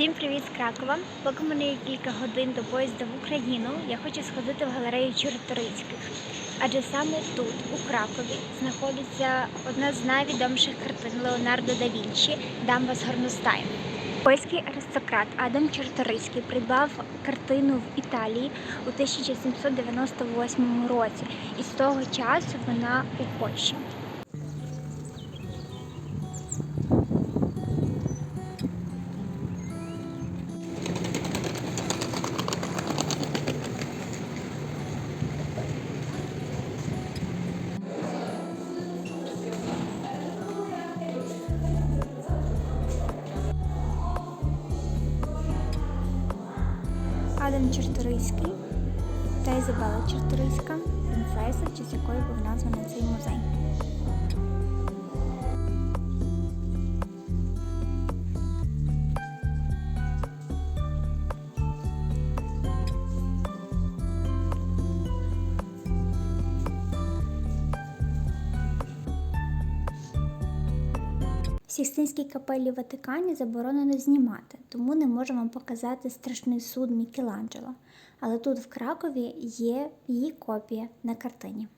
Всім привіт з Кракова. Поки мене є кілька годин до поїзда в Україну, я хочу сходити в галерею Чорторицьких. Адже саме тут, у Кракові, знаходиться одна з найвідоміших картин Леонардо да Вінчі Дамба з Горностаєм. Польський аристократ Адам Чорторицький придбав картину в Італії у 1798 році, і з того часу вона у Польщі. Адам Чорторийський та Ізабела Чорторийська, принцеса, в честь якої був названий цей музей. В Сікстинській капелі Ватикані заборонено знімати, тому не можемо показати страшний суд Мікеланджело. Але тут в Кракові є її копія на картині.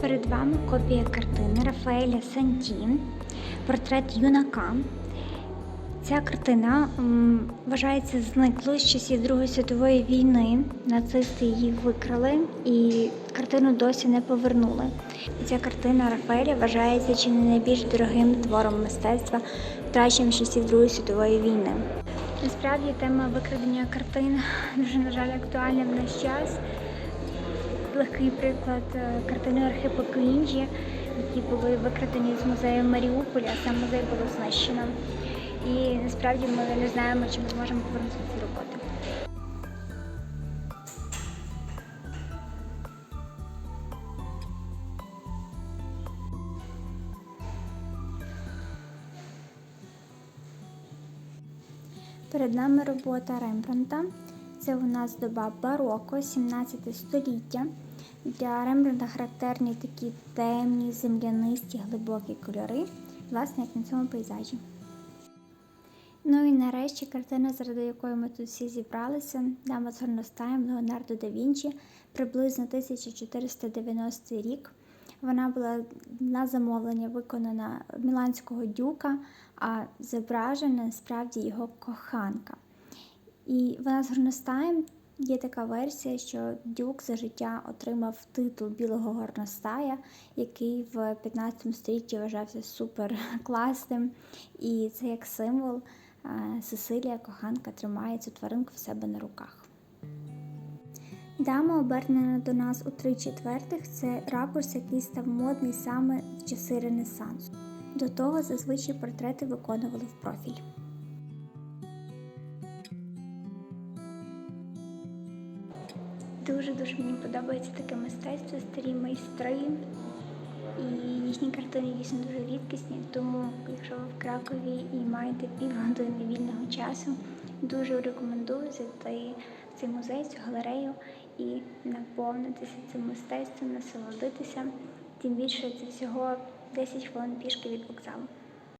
Перед вами копія картини Рафаеля Сантін, портрет юнака. Ця картина вважається зниклою з часів Другої світової війни. Нацисти її викрали і картину досі не повернули. Ця картина Рафаеля вважається чи не найбільш дорогим твором мистецтва, втраченим з часів Другої світової війни. Насправді тема викрадення картин дуже, на жаль, актуальна в наш час. Легкий приклад е, картини Архипа Куінджі, які були викрадені з музею Маріуполя, сам музей було знищено. І насправді ми не знаємо, чи ми зможемо повернути ці роботи. Перед нами робота Рембранта. Це у нас доба бароко, 17 століття. Для Рембранта характерні такі темні, землянисті, глибокі кольори, власне, як на цьому пейзажі. Ну і нарешті картина, заради якої ми тут всі зібралися, Дама з горностаєм Леонардо да Вінчі, приблизно 1490 рік. Вона була на замовлення виконана міланського дюка, а зображена справді його коханка. І вона з горностаєм є така версія, що дюк за життя отримав титул білого горностая, який в 15 столітті вважався супер класним. І це як символ. Сесилія, коханка, тримає цю тваринку в себе на руках. Дама, обернена до нас у три четвертих, це ракурс, який став модний саме в часи Ренесансу. До того зазвичай портрети виконували в профіль. Дуже-дуже мені подобається таке мистецтво, старі майстри. І їхні картини дійсно дуже рідкісні, тому якщо ви в Кракові і маєте півгодини вільного часу, дуже рекомендую зайти в цей музей, цю галерею і наповнитися цим мистецтвом, насолодитися. Тим більше це всього 10 хвилин пішки від вокзалу.